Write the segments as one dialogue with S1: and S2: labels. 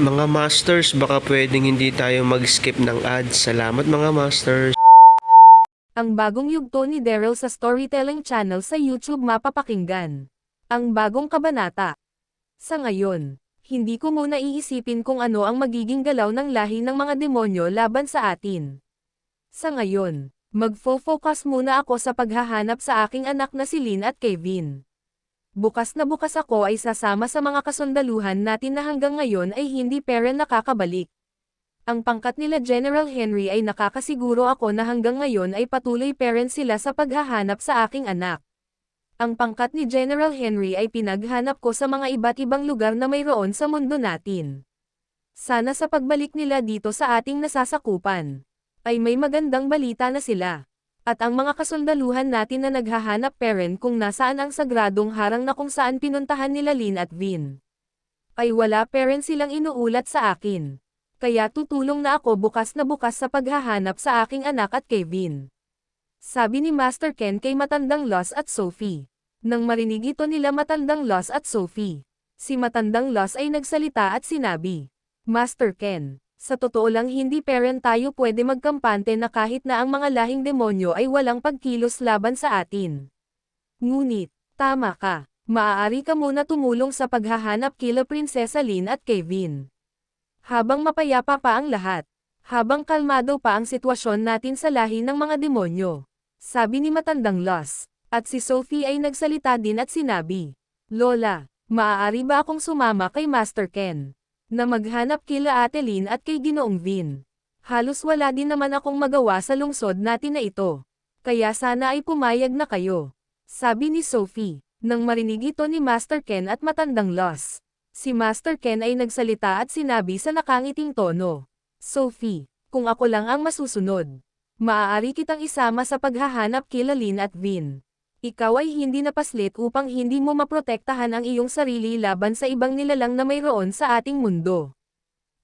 S1: Mga Masters, baka pwedeng hindi tayo mag-skip ng ads. Salamat mga Masters.
S2: Ang bagong yugto ni Daryl sa Storytelling Channel sa YouTube mapapakinggan. Ang bagong kabanata. Sa ngayon, hindi ko muna iisipin kung ano ang magiging galaw ng lahi ng mga demonyo laban sa atin. Sa ngayon, magfo-focus muna ako sa paghahanap sa aking anak na si Lynn at Kevin. Bukas na bukas ako ay sasama sa mga kasundaluhan natin na hanggang ngayon ay hindi pera nakakabalik. Ang pangkat nila General Henry ay nakakasiguro ako na hanggang ngayon ay patuloy parent sila sa paghahanap sa aking anak. Ang pangkat ni General Henry ay pinaghanap ko sa mga iba't ibang lugar na mayroon sa mundo natin. Sana sa pagbalik nila dito sa ating nasasakupan, ay may magandang balita na sila. At ang mga kasundaluhan natin na naghahanap parent kung nasaan ang sagradong harang na kung saan pinuntahan nila Lin at Vin. Ay wala parent silang inuulat sa akin kaya tutulong na ako bukas na bukas sa paghahanap sa aking anak at Kevin. Sabi ni Master Ken kay matandang Loss at Sophie. Nang marinig ito nila matandang Loss at Sophie, si matandang Loss ay nagsalita at sinabi, Master Ken, sa totoo lang hindi parent tayo pwede magkampante na kahit na ang mga lahing demonyo ay walang pagkilos laban sa atin. Ngunit, tama ka, maaari ka muna tumulong sa paghahanap kila Prinsesa Lin at Kevin. Habang mapayapa pa ang lahat. Habang kalmado pa ang sitwasyon natin sa lahi ng mga demonyo. Sabi ni matandang Loss. At si Sophie ay nagsalita din at sinabi, Lola, maaari ba akong sumama kay Master Ken? Na maghanap kila Ate Lynn at kay Ginoong Vin. Halos wala din naman akong magawa sa lungsod natin na ito. Kaya sana ay pumayag na kayo. Sabi ni Sophie, nang marinig ito ni Master Ken at matandang Loss. Si Master Ken ay nagsalita at sinabi sa nakangiting tono. Sophie, kung ako lang ang masusunod, maaari kitang isama sa paghahanap kila Lin at Vin. Ikaw ay hindi napaslit upang hindi mo maprotektahan ang iyong sarili laban sa ibang nilalang na mayroon sa ating mundo.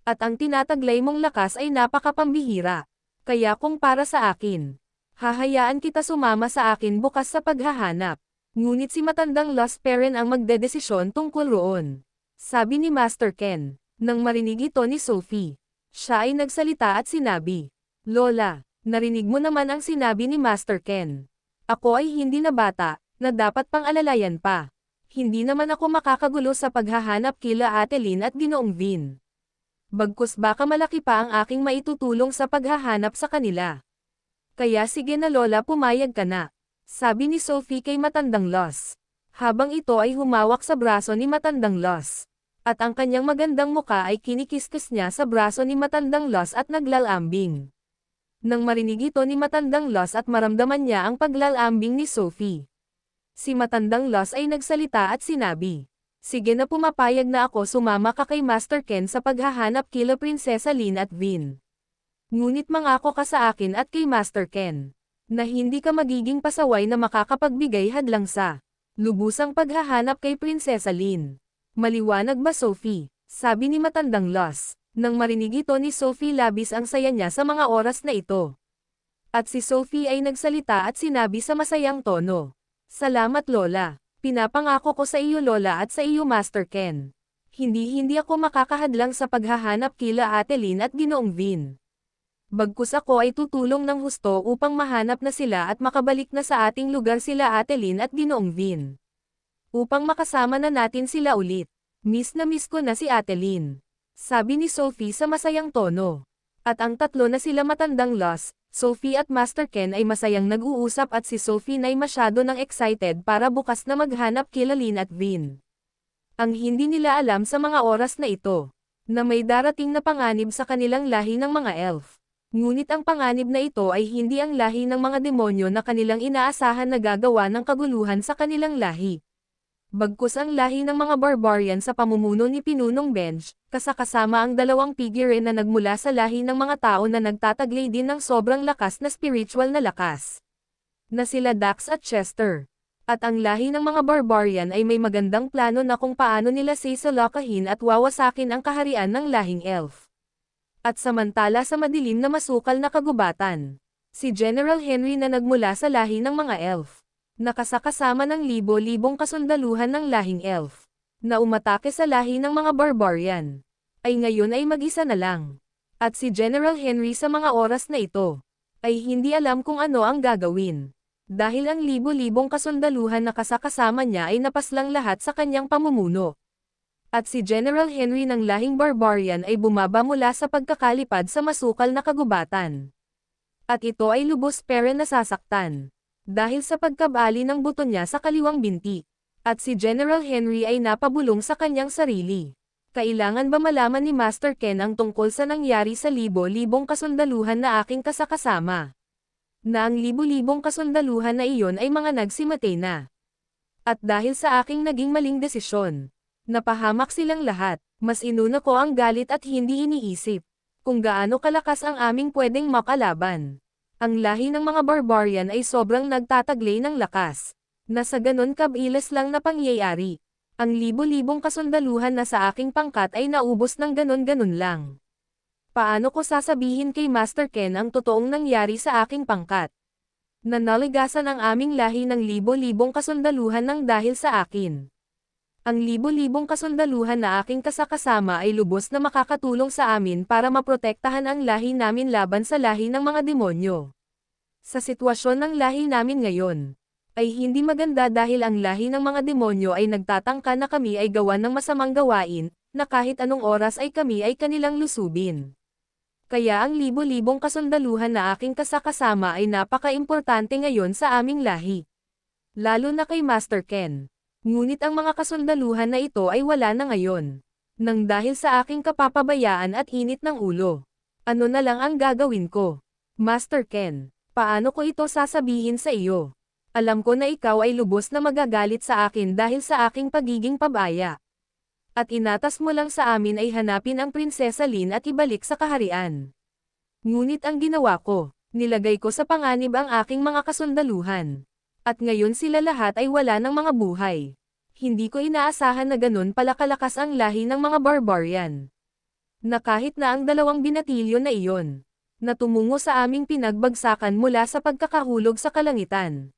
S2: At ang tinataglay mong lakas ay napakapambihira. Kaya kung para sa akin, hahayaan kita sumama sa akin bukas sa paghahanap. Ngunit si matandang lost parent ang magdedesisyon tungkol roon. Sabi ni Master Ken, nang marinig ito ni Sophie. Siya ay nagsalita at sinabi, Lola, narinig mo naman ang sinabi ni Master Ken. Ako ay hindi na bata, na dapat pang alalayan pa. Hindi naman ako makakagulo sa paghahanap kila Ate Lynn at Ginoong Vin. Bagkus baka malaki pa ang aking maitutulong sa paghahanap sa kanila. Kaya sige na Lola pumayag ka na. Sabi ni Sophie kay matandang Loss habang ito ay humawak sa braso ni Matandang Los. At ang kanyang magandang muka ay kinikistis niya sa braso ni Matandang Los at naglalambing. Nang marinig ito ni Matandang Los at maramdaman niya ang paglalambing ni Sophie. Si Matandang Los ay nagsalita at sinabi, Sige na pumapayag na ako sumama ka kay Master Ken sa paghahanap kila Prinsesa Lin at Vin. Ngunit mangako ka sa akin at kay Master Ken, na hindi ka magiging pasaway na makakapagbigay hadlang sa lubusang paghahanap kay Prinsesa Lin. Maliwanag ba Sophie? Sabi ni Matandang Los. Nang marinig ito ni Sophie labis ang saya niya sa mga oras na ito. At si Sophie ay nagsalita at sinabi sa masayang tono. Salamat Lola. Pinapangako ko sa iyo Lola at sa iyo Master Ken. Hindi-hindi ako makakahadlang sa paghahanap kila Ate Lin at Ginoong Vin. Bagkus ako ay tutulong ng husto upang mahanap na sila at makabalik na sa ating lugar sila Ate Lin at Ginoong Vin. Upang makasama na natin sila ulit. Miss na miss ko na si Ate Lynn. Sabi ni Sophie sa masayang tono. At ang tatlo na sila matandang lost, Sophie at Master Ken ay masayang nag-uusap at si Sophie na ay masyado nang excited para bukas na maghanap kila Lynn at Vin. Ang hindi nila alam sa mga oras na ito, na may darating na panganib sa kanilang lahi ng mga elf. Ngunit ang panganib na ito ay hindi ang lahi ng mga demonyo na kanilang inaasahan na gagawa ng kaguluhan sa kanilang lahi. Bagkus ang lahi ng mga barbarian sa pamumuno ni Pinunong Benj, kasakasama ang dalawang figure na nagmula sa lahi ng mga tao na nagtataglay din ng sobrang lakas na spiritual na lakas. Na sila Dax at Chester. At ang lahi ng mga barbarian ay may magandang plano na kung paano nila sisalakahin at wawasakin ang kaharian ng lahing elf. At samantala sa madilim na masukal na kagubatan, si General Henry na nagmula sa lahi ng mga elf, nakasakasama ng libo-libong kasundaluhan ng lahing elf, na umatake sa lahi ng mga barbarian, ay ngayon ay mag-isa na lang. At si General Henry sa mga oras na ito, ay hindi alam kung ano ang gagawin. Dahil ang libo-libong kasundaluhan na kasakasama niya ay napaslang lahat sa kanyang pamumuno. At si General Henry ng lahing barbarian ay bumaba mula sa pagkakalipad sa masukal na kagubatan. At ito ay lubos pere nasasaktan. Dahil sa pagkabali ng buto niya sa kaliwang binti. At si General Henry ay napabulong sa kanyang sarili. Kailangan ba malaman ni Master Ken ang tungkol sa nangyari sa libo-libong kasundaluhan na aking kasakasama? Na ang libo-libong kasundaluhan na iyon ay mga nagsimatay na. At dahil sa aking naging maling desisyon, Napahamak silang lahat, mas inuna ko ang galit at hindi iniisip kung gaano kalakas ang aming pwedeng makalaban. Ang lahi ng mga barbarian ay sobrang nagtataglay ng lakas, na sa ganon kabilas lang na pangyayari. Ang libo-libong kasundaluhan na sa aking pangkat ay naubos ng ganon-ganon lang. Paano ko sasabihin kay Master Ken ang totoong nangyari sa aking pangkat? Nanaligasan ang aming lahi ng libo-libong kasundaluhan ng dahil sa akin. Ang libo-libong kasundaluhan na aking kasakasama ay lubos na makakatulong sa amin para maprotektahan ang lahi namin laban sa lahi ng mga demonyo. Sa sitwasyon ng lahi namin ngayon, ay hindi maganda dahil ang lahi ng mga demonyo ay nagtatangka na kami ay gawa ng masamang gawain, na kahit anong oras ay kami ay kanilang lusubin. Kaya ang libo-libong kasundaluhan na aking kasakasama ay napaka-importante ngayon sa aming lahi. Lalo na kay Master Ken. Ngunit ang mga kasundaluhan na ito ay wala na ngayon. Nang dahil sa aking kapapabayaan at init ng ulo. Ano na lang ang gagawin ko? Master Ken, paano ko ito sasabihin sa iyo? Alam ko na ikaw ay lubos na magagalit sa akin dahil sa aking pagiging pabaya. At inatas mo lang sa amin ay hanapin ang Prinsesa Lin at ibalik sa kaharian. Ngunit ang ginawa ko, nilagay ko sa panganib ang aking mga kasundaluhan. At ngayon sila lahat ay wala ng mga buhay. Hindi ko inaasahan na ganun pala kalakas ang lahi ng mga barbarian. Na kahit na ang dalawang binatilyo na iyon, na tumungo sa aming pinagbagsakan mula sa pagkakahulog sa kalangitan.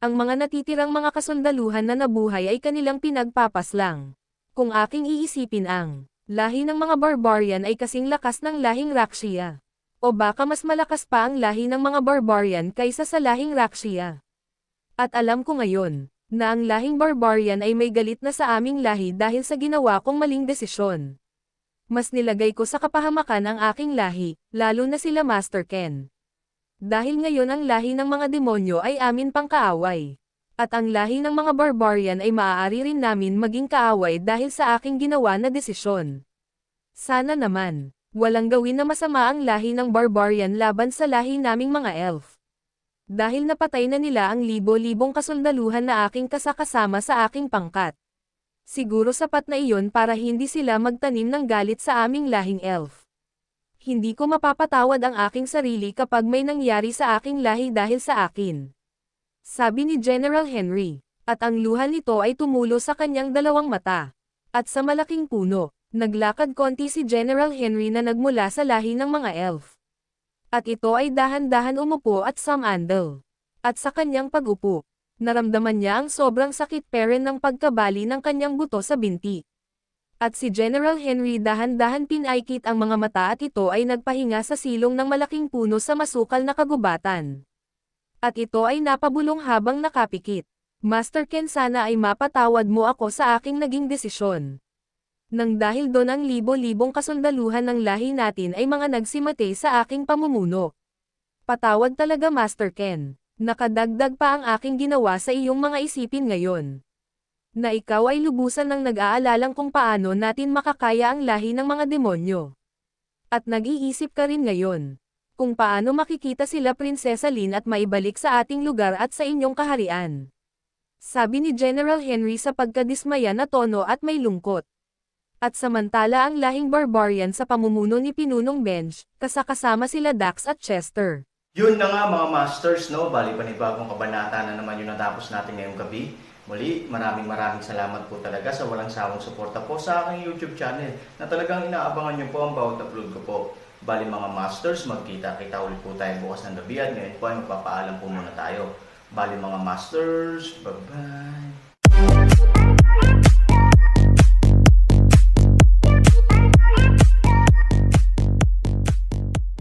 S2: Ang mga natitirang mga kasundaluhan na nabuhay ay kanilang pinagpapaslang. Kung aking iisipin ang lahi ng mga barbarian ay kasing lakas ng lahing Rakshia. O baka mas malakas pa ang lahi ng mga barbarian kaysa sa lahing Rakshia. At alam ko ngayon, na ang lahing barbarian ay may galit na sa aming lahi dahil sa ginawa kong maling desisyon. Mas nilagay ko sa kapahamakan ang aking lahi, lalo na sila Master Ken. Dahil ngayon ang lahi ng mga demonyo ay amin pang kaaway. At ang lahi ng mga barbarian ay maaari rin namin maging kaaway dahil sa aking ginawa na desisyon. Sana naman, walang gawin na masama ang lahi ng barbarian laban sa lahi naming mga elf dahil napatay na nila ang libo-libong kasundaluhan na aking kasakasama sa aking pangkat. Siguro sapat na iyon para hindi sila magtanim ng galit sa aming lahing elf. Hindi ko mapapatawad ang aking sarili kapag may nangyari sa aking lahi dahil sa akin. Sabi ni General Henry, at ang luha nito ay tumulo sa kanyang dalawang mata. At sa malaking puno, naglakad konti si General Henry na nagmula sa lahi ng mga elf. At ito ay dahan-dahan umupo at samandal. At sa kanyang pagupo, naramdaman niya ang sobrang sakit peren ng pagkabali ng kanyang buto sa binti. At si General Henry dahan-dahan pinaikit ang mga mata at ito ay nagpahinga sa silong ng malaking puno sa masukal na kagubatan. At ito ay napabulong habang nakapikit. Master Ken sana ay mapatawad mo ako sa aking naging desisyon. Nang dahil doon ang libo-libong kasundaluhan ng lahi natin ay mga nagsimate sa aking pamumuno. Patawad talaga Master Ken. Nakadagdag pa ang aking ginawa sa iyong mga isipin ngayon. Na ikaw ay lubusan ng nag-aalalang kung paano natin makakaya ang lahi ng mga demonyo. At nag-iisip ka rin ngayon. Kung paano makikita sila Prinsesa Lin at maibalik sa ating lugar at sa inyong kaharian. Sabi ni General Henry sa pagkadismaya na tono at may lungkot. At samantala ang lahing barbarian sa pamumuno ni Pinunong Bench, kasakasama sila Dax at Chester.
S3: Yun na nga mga masters, no? Bali panibagong kabanata na naman yung natapos natin ngayong gabi. Muli, maraming maraming salamat po talaga sa walang sawang suporta po sa aking YouTube channel na talagang inaabangan nyo po ang bawat upload ko po. Bali mga masters, magkita-kita ulit po tayo bukas ng gabi at ngayon po ay magpapaalam po muna tayo. Bali mga masters, bye-bye!